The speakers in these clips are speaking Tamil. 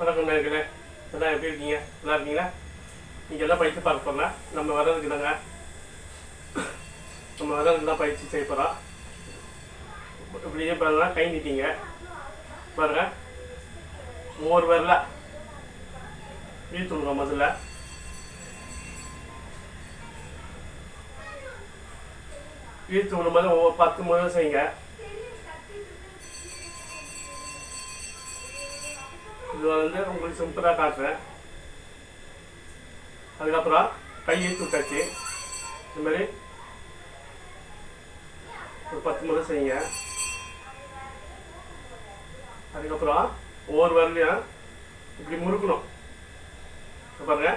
வணக்கம் நேர்களே. எல்லாம் எப்படி இருக்கீங்க? நல்லா இருக்கீங்களா? நீங்கள் எல்லாம் பயிற்சி பார்க்க போகிறோம் நம்ம வரதுக்கு தாங்க நம்ம வரதுக்கு தான் பயிற்சி செய்ய போகிறோம் இப்படியே பாருங்க கை நீட்டிங்க. பாருங்க. ஒவ்வொரு வரல. இழுத்துடுங்க முதல்ல. வீழ்த்து விடும்போது ஒவ்வொரு பத்து முறை செய்யுங்க. இது வந்து உங்களுக்கு சிம்பிளாக காட்டுறேன். அதுக்கப்புறம் கையை தூக்காச்சு. இது மாதிரி ஒரு பத்து முறை செய்யுங்க. அதுக்கப்புறம் ஒவ்வொரு வரலையும் இப்படி முறுக்கணும். பாருங்க.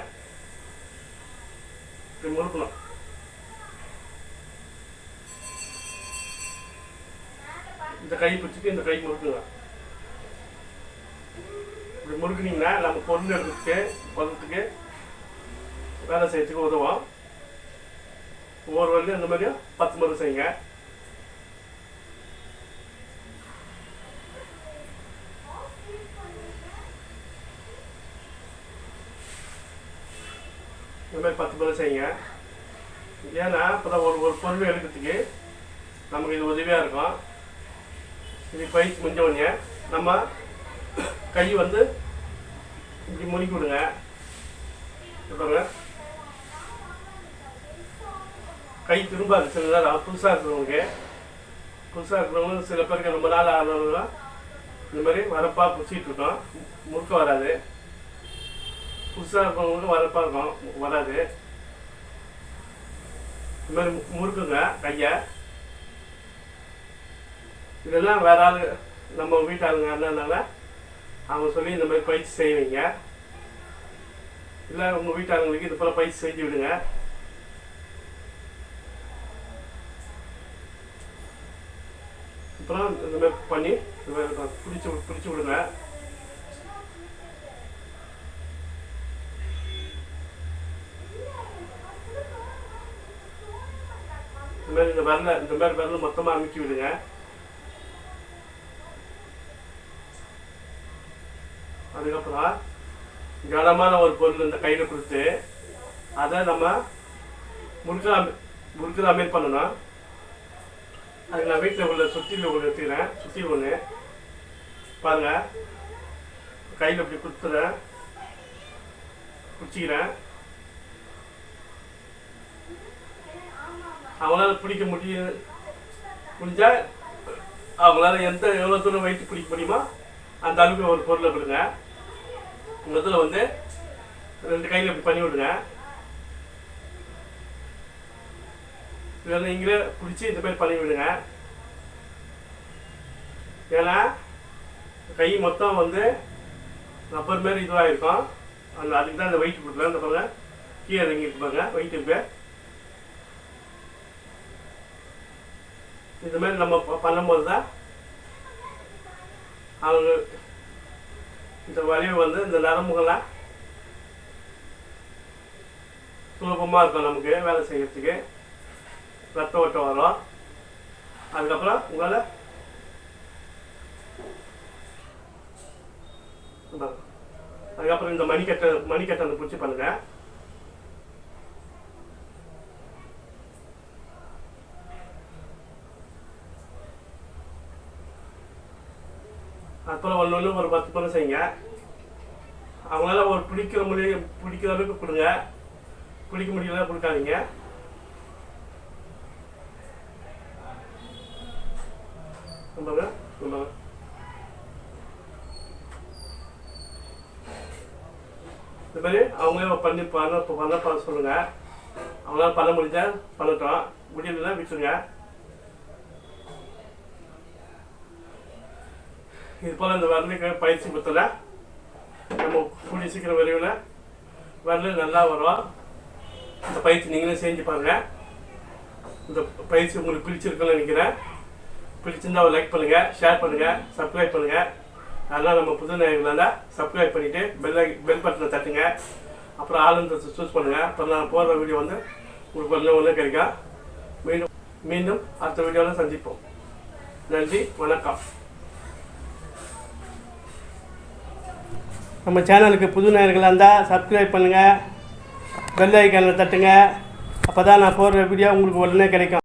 இப்படி முறுக்கணும். இந்த கை பிடிச்சிட்டு இந்த கை முறுக்குங்க. இப்படி முறுக்குனீங்கன்னா நம்ம பொருள் எடுக்கிறதுக்கு பதத்துக்கு வேலை செய்யறதுக்கு உதவும். ஒவ்வொரு வரலையும் இந்த மாதிரியும் பத்து முறை செய்யுங்க. இந்த மாதிரி பத்து முறை செய்யுங்க. ஏன்னா இப்போ ஒரு ஒரு பொருள் எடுக்கிறதுக்கு நமக்கு இது உதவியாக இருக்கும். இது பயிற்சி முடிஞ்ச உடனே நம்ம கை வந்து இப்படி முறுக்கி விடுங்க இங்க பாருங்க. கை திரும்பாது சில நேரம் புதுசாக இருக்கிறவங்க புதுசாக இருக்கிறவங்க சில பேருக்கு ரொம்ப நாள் ஆனவங்களாம் இந்த மாதிரி வரப்பாக பிடிச்சிட்டு இருக்கோம். முறுக்க வராது. புதுசாக இருக்கிறவங்களுக்கு வரப்பாக இருக்கும். வராது. இந்த மாதிரி மு- முறுக்குங்க கையை. இதெல்லாம் வேற ஆள் நம்ம வீட்டாளுங்க இருந்ததுனால அவங்க சொல்லி இந்த மாதிரி பயிற்சி செய்வீங்க. இல்லை உங்கள் வீட்டாளங்களுக்கு இது போல் பயிற்சி செஞ்சு விடுங்க. அப்புறம் இந்த மாதிரி பண்ணி இந்த மாதிரி பிடிச்சி பிடிச்சி விடுங்க. இந்த மாதிரி இந்த வரல இந்த மாதிரி வரல மொத்தமாக அமுக்கி விடுங்க. அதுக்கப்புறம் கனமான ஒரு பொருள் இந்த கையில் கொடுத்து அதை நம்ம முறுக்கிற முறுக்கிற மாதிரி பண்ணணும். அதுக்கு நான் வீட்டில் உள்ள சுத்தியில் ஒன்று எடுத்துக்கிறேன். சுத்தியில் ஒன்று பாருங்கள் கையில் இப்படி கொடுத்துறேன் குடிச்சிக்கிறேன். அவங்களால பிடிக்க முடியும் முடிஞ்சால் அவங்களால எந்த எவ்வளோ தூரம் வயிற்று பிடிக்க முடியுமோ அந்த அளவுக்கு ஒரு பொருளை கொடுங்க. முதல்ல இதில் வந்து ரெண்டு கையில் இப்படி பண்ணி விடுங்க இதில் நீங்களே பிடிச்சி இந்த மாதிரி பண்ணி விடுங்க ஏன்னா கை மொத்தம் வந்து ரப்பர் மாரி இதுவாக இருக்கும் அந்த அதுக்கு தான் இந்த வெயிட் கொடுக்குறேன். இந்த பாருங்க கீழே இறங்கி இருப்பாங்க பாருங்க வெயிட் இருக்கு. இந்த மாதிரி நம்ம பண்ணும்போது தான் அவங்க இந்த வலிவு வந்து இந்த நரம்புகள்லாம் சுலபமாக இருக்கும் நமக்கு வேலை செய்கிறதுக்கு ரத்த ஓட்டம் வரும். அதுக்கப்புறம் உங்களால் அதுக்கப்புறம் இந்த மணிக்கட்டை மணிக்கட்டை பிடிச்சி பண்ணுங்கள் அப்புறம் ஒன்று ஒன்று ஒரு பத்து பேரும் செய்யுங்க. அவங்களால ஒரு பிடிக்கிற முடியும் பிடிக்கிற அளவுக்கு கொடுங்க. பிடிக்க முடியல கொடுக்காதீங்க. நம்புங்க நம்புங்க இந்த மாதிரி அவங்களே பண்ணி பண்ண பண்ண பண்ண சொல்லுங்க. அவங்களால பண்ண முடிஞ்சா பண்ணட்டும். முடியலன்னா விட்டுருங்க. இது போல் இந்த வரலுக்கு பயிற்சி கொடுத்தல. நம்ம கூடிய சீக்கிரம் விரைவில். வரல நல்லா வரும். இந்த பயிற்சி நீங்களே செஞ்சு பாருங்கள் இந்த பயிற்சி உங்களுக்கு பிடிச்சிருக்குன்னு நினைக்கிறேன். பிடிச்சிருந்தா ஒரு லைக் பண்ணுங்கள் ஷேர் பண்ணுங்கள் சப்ஸ்கிரைப் பண்ணுங்கள் அதெல்லாம் நம்ம புது நேயர்களாக சப்ஸ்கிரைப் பண்ணிவிட்டு பெல் பெல் பட்டனை தட்டுங்க. அப்புறம் ஆளுந்த சூஸ் பண்ணுங்கள் அப்புறம் நான் போடுற வீடியோ வந்து உங்களுக்கு ஒன்று ஒன்று கிடைக்கும். மீண்டும் மீண்டும் அடுத்த வீடியோவில் சந்திப்போம். நன்றி வணக்கம். நம்ம சேனலுக்கு புது நேயர்களாக இருந்தால் சப்ஸ்கிரைப் பண்ணுங்கள் பெல் ஐக்கானில் தட்டுங்க. அப்போ தான் நான் போடுற வீடியோ உங்களுக்கு உடனே கிடைக்கும்.